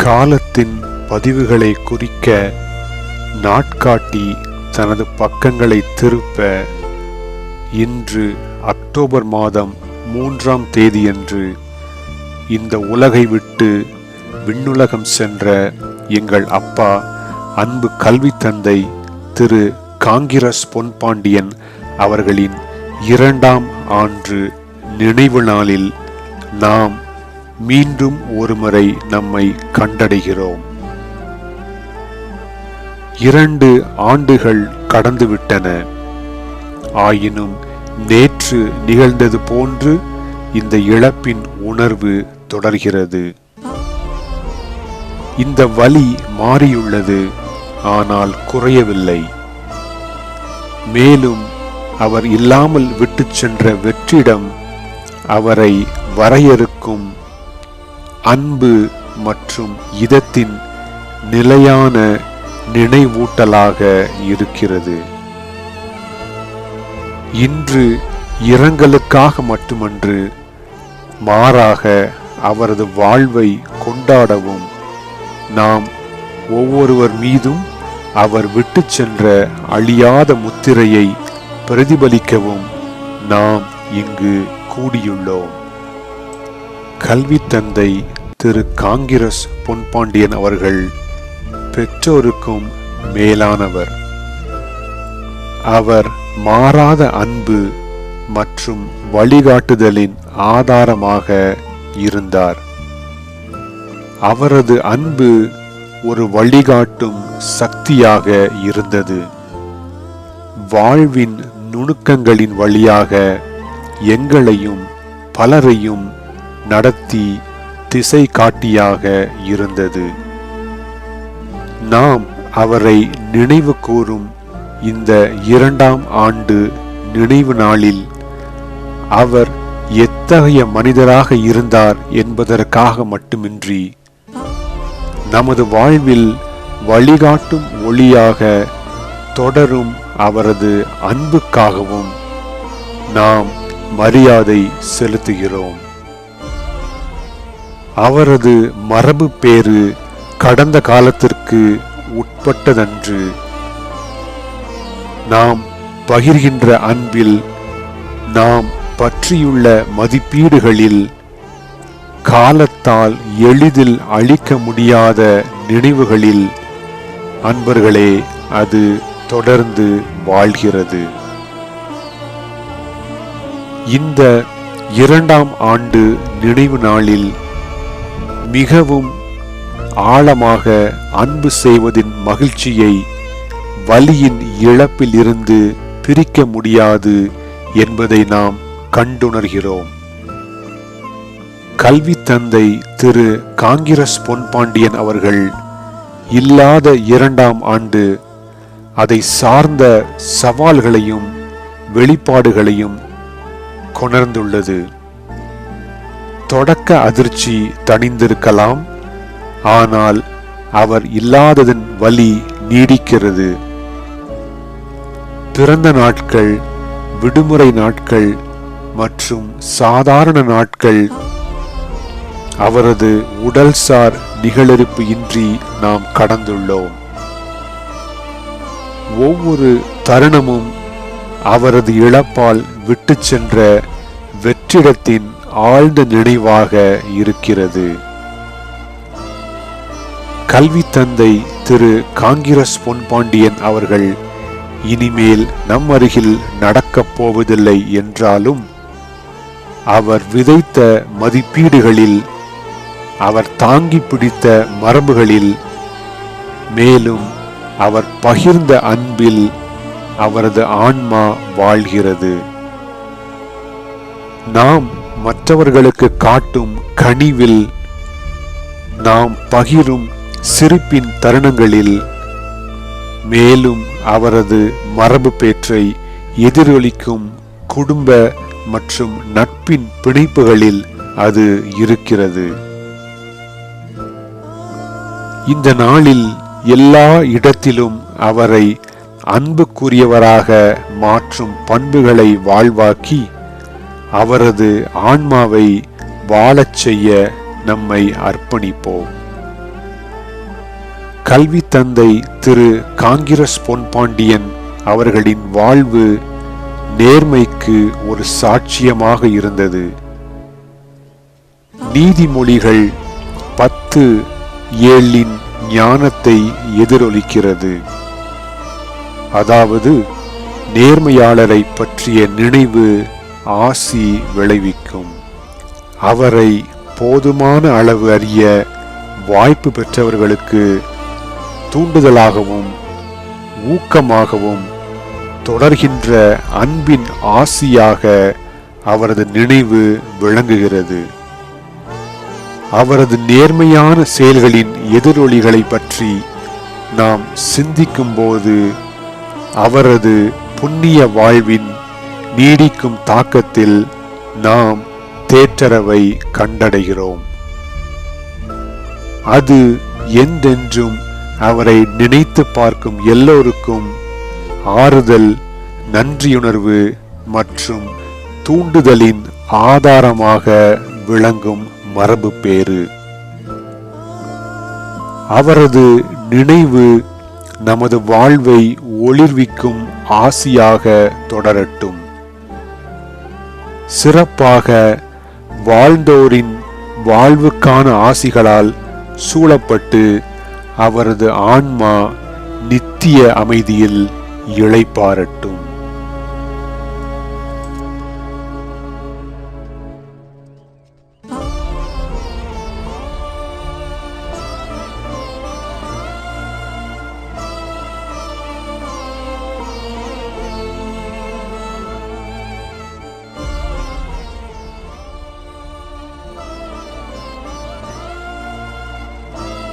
காலத்தின் பதிவுகளை குறிக்க நாட்காட்டி தனது பக்கங்களை திருப்ப இன்று அக்டோபர் மாதம் மூன்றாம் தேதியன்று இந்த உலகை விட்டு விண்ணுலகம் சென்ற எங்கள் அப்பா அன்பு கல்வி தந்தை திரு காங்கிரஸ் பொன்பாண்டியன் அவர்களின் இரண்டாம் ஆண்டு நினைவு நாளில் நாம் மீண்டும் ஒருமுறை நம்மை கண்டடைகிறோம். இரண்டு ஆண்டுகள் கடந்துவிட்டன. ஆயினும் நேற்று நிகழ்ந்தது போன்று இந்த இழப்பின் உணர்வு தொடர்கிறது. இந்த வலி மாறியுள்ளது ஆனால் குறையவில்லை. மேலும் அவர் இல்லாமல் விட்டுச் சென்ற வெற்றிடம் அவரை வரையறுக்கும் அன்பு மற்றும் இதத்தின் நிலையான நினைவூட்டலாக இருக்கிறது. இன்று இரங்கலுக்காக மட்டுமன்று மாறாக அவரது வாழ்வை கொண்டாடவும் நாம் ஒவ்வொருவர் மீதும் அவர் விட்டுச் சென்ற அழியாத முத்திரையை பிரதிபலிக்கவும் நாம் இங்கு கூடியுள்ளோம். கல்வி தந்தை திரு காங்கிரஸ் பொன்பாண்டியன் அவர்கள் பெற்றோருக்கும் மேலானவர். அவர் மாறாத அன்பு மற்றும் வழிகாட்டுதலின் ஆதாரமாக இருந்தார். அவரது அன்பு ஒரு வழிகாட்டும் சக்தியாக இருந்தது. வாழ்வின் நுணுக்கங்களின் வழியாக எங்களையும் பலரையும் நடத்தி திசை காட்டியாக இருந்தது. நாம் அவரை நினைவு கூறும் இந்த இரண்டாம் ஆண்டு நினைவு நாளில் அவர் எத்தகைய மனிதராக இருந்தார் என்பதற்காக மட்டுமின்றி நமது வாழ்வில் வழிகாட்டும் ஒளியாக தொடரும் அவரது அன்புக்காகவும் நாம் மரியாதை செலுத்துகிறோம். அவரது மரபு பேறு கடந்த காலத்திற்கு உட்பட்டதன்று. நாம் பகிர்கின்ற அன்பில் நாம் பற்றியுள்ள மதிப்பீடுகளில் காலத்தால் எளிதில் அழிக்க முடியாத நினைவுகளில் அன்பர்களே அது தொடர்ந்து வாழ்கிறது. இந்த இரண்டாம் ஆண்டு நினைவு நாளில் மிகவும் ஆழமாக அன்பு செய்வதின் மகிழ்ச்சியை வலியின் இழப்பில் இருந்து பிரிக்க முடியாது என்பதை நாம் கண்டுணர்கிறோம். கல்வி தந்தை திரு காங்கிரஸ் பொன்பாண்டியன் அவர்கள் இல்லாத இரண்டாம் ஆண்டு அதை சார்ந்த சவால்களையும் வெளிப்பாடுகளையும் கொணர்ந்துள்ளது. தொடக்க அதிர்ச்சி தணிந்திருக்கலாம். ஆனால் அவர் இல்லாததன் வலி நீடிக்கிறது. பிறந்த நாட்கள் விடுமுறை நாட்கள் மற்றும் சாதாரண நாட்கள் அவரது உடல்சார் நிகழறுப்பு இன்றி நாம் கடந்துள்ளோம். ஒவ்வொரு தருணமும் அவரது இழப்பால் விட்டு சென்ற வெற்றிடத்தின் ஆழ்ந்த நினைவாக இருக்கிறது. கல்வி தந்தை திரு காங்கிரஸ் பொன்பாண்டியன் அவர்கள் இனிமேல் நம் அருகில் நடக்கப் போவதில்லை என்றாலும் அவர் விதைத்த மதிப்பீடுகளில் அவர் தாங்கி பிடித்த மரபுகளில் மேலும் அவர் பகிர்ந்த அன்பில் அவரது ஆன்மா வாழ்கிறது. நாம் மற்றவர்களுக்கு காட்டும் கனிவில் நாம் பகிரும் சிரிப்பின் தருணங்களில் மேலும் அவரது மரபு பேற்றை எதிரொலிக்கும் குடும்ப மற்றும் நட்பின் பிணைப்புகளில் அது இருக்கிறது. இந்த நாளில் எல்லா இடத்திலும் அவரை அன்புக்குரியவராக மாற்றும் பண்புகளை வாழ்வாக்கி அவரது ஆன்மாவை வாழச் செய்ய நம்மை அர்ப்பணிப்போம். கல்வி தந்தை திரு காங்கிரஸ் பொன்பாண்டியன் அவர்களின் வாழ்வு நேர்மைக்கு ஒரு சாட்சியமாக இருந்தது. நீதிமொழிகள் பத்து ஏழின் ஞானத்தை எதிரொலிக்கிறது. அதாவது நேர்மையாளரை பற்றிய நினைவு ஆசி விளைவிக்கும். அவரை போதுமான அளவு அறிய வாய்ப்பு பெற்றவர்களுக்கு தூண்டுதலாகவும் ஊக்கமாகவும் தொடர்கின்ற அன்பின் ஆசியாக அவரது நினைவு விளங்குகிறது. அவரது நேர்மையான செயல்களின் எதிரொலிகளை பற்றி நாம் சிந்திக்கும்போது அவரது புண்ணிய வாழ்வின் நீடிக்கும் தாக்கத்தில் நாம் தேற்றரவை கண்டடைகிறோம். அது என்றென்றும் அவரை நினைத்து பார்க்கும் எல்லோருக்கும் ஆறுதல் நன்றியுணர்வு மற்றும் தூண்டுதலின் ஆதாரமாக விளங்கும் மரபு பேறு. அவரது நினைவு நமது வாழ்வை ஒளிர்விக்கும் ஆசியாக தொடரட்டும். சிறப்பாக வாழ்ந்தோரின் வாழ்வுக்கான ஆசிகளால் சூழப்பட்டு அவரது ஆன்மா நித்திய அமைதியில் இழைப்பாரட்டும்.